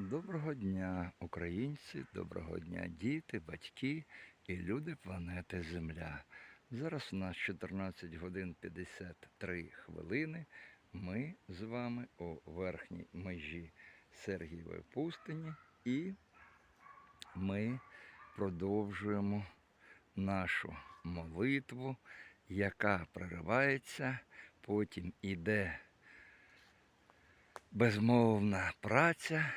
Доброго дня, українці, доброго дня, діти, батьки і люди планети Земля. Зараз у нас 14 годин 53 хвилини. Ми з вами у верхній межі Сергієвої пустині і ми продовжуємо нашу молитву, яка проривається, потім іде безмовна праця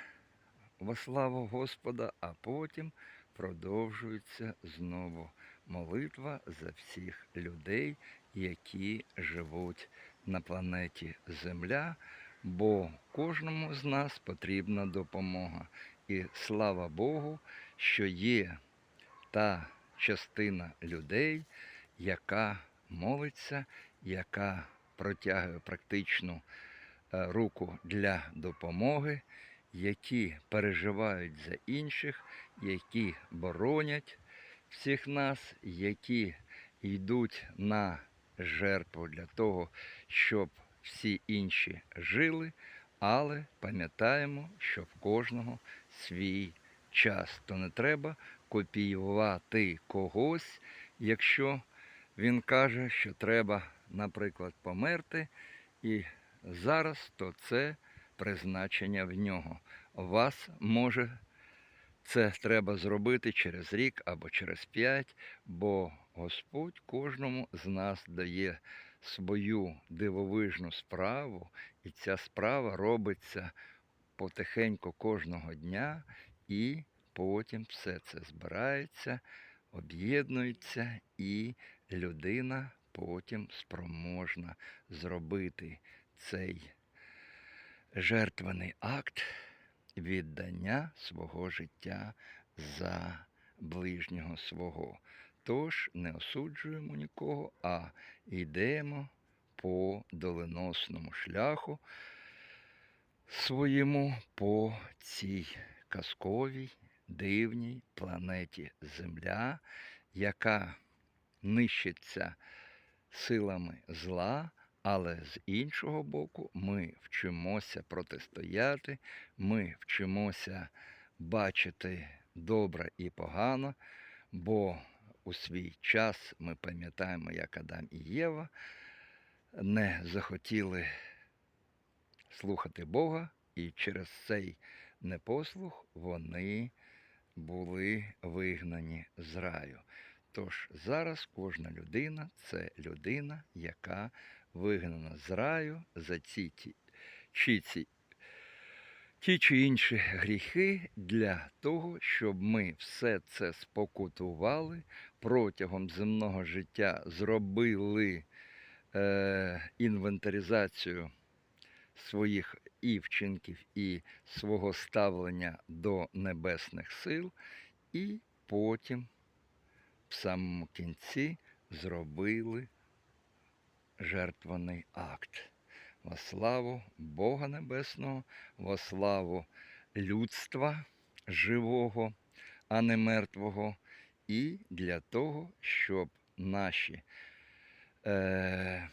во славу Господа, а потім продовжується знову молитва за всіх людей, які живуть на планеті Земля, бо кожному з нас потрібна допомога. І слава Богу, що є та частина людей, яка молиться, яка протягує практичну е, руку для допомоги, які переживають за інших, які боронять всіх нас, які йдуть на жертву для того, щоб всі інші жили, але пам'ятаємо, що в кожного свій час. То не треба копіювати когось, якщо він каже, що треба, наприклад, померти, і зараз то це призначення в нього. Вас може це треба зробити через рік або через п'ять, бо Господь кожному з нас дає свою дивовижну справу, і ця справа робиться потихеньку кожного дня, і потім все це збирається, об'єднується, і людина потім спроможна зробити цей жертвений акт віддання свого життя за ближнього свого. Тож не осуджуємо нікого, а йдемо по доленосному шляху своєму по цій казковій, дивній планеті Земля, яка нищиться силами зла, але з іншого боку, ми вчимося протистояти, ми вчимося бачити добре і погано, бо у свій час ми пам'ятаємо, як Адам і Єва не захотіли слухати Бога, і через цей непослух вони були вигнані з раю. Тож зараз кожна людина це людина, яка вигнана з раю за ці чи ці, ті чи інші гріхи для того, щоб ми все це спокутували протягом земного життя, зробили е, інвентаризацію своїх і вчинків, і свого ставлення до небесних сил, і потім в самому кінці зробили жертваний акт. Во славу Бога Небесного, во славу людства живого, а не мертвого, і для того, щоб наші е,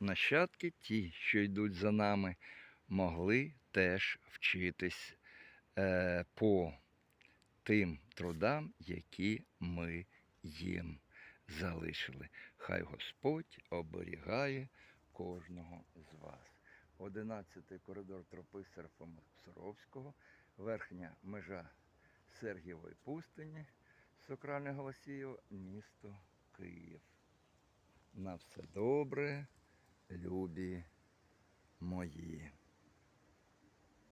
нащадки, ті, що йдуть за нами, могли теж вчитись е, по тим трудам, які ми їм залишили. Хай Господь оберігає кожного з вас. Одинадцятий коридор тропи Серафима Саровського, верхня межа Сергієвої пустині, Сокральне Голосіїв, місто Київ. На все добре, любі мої.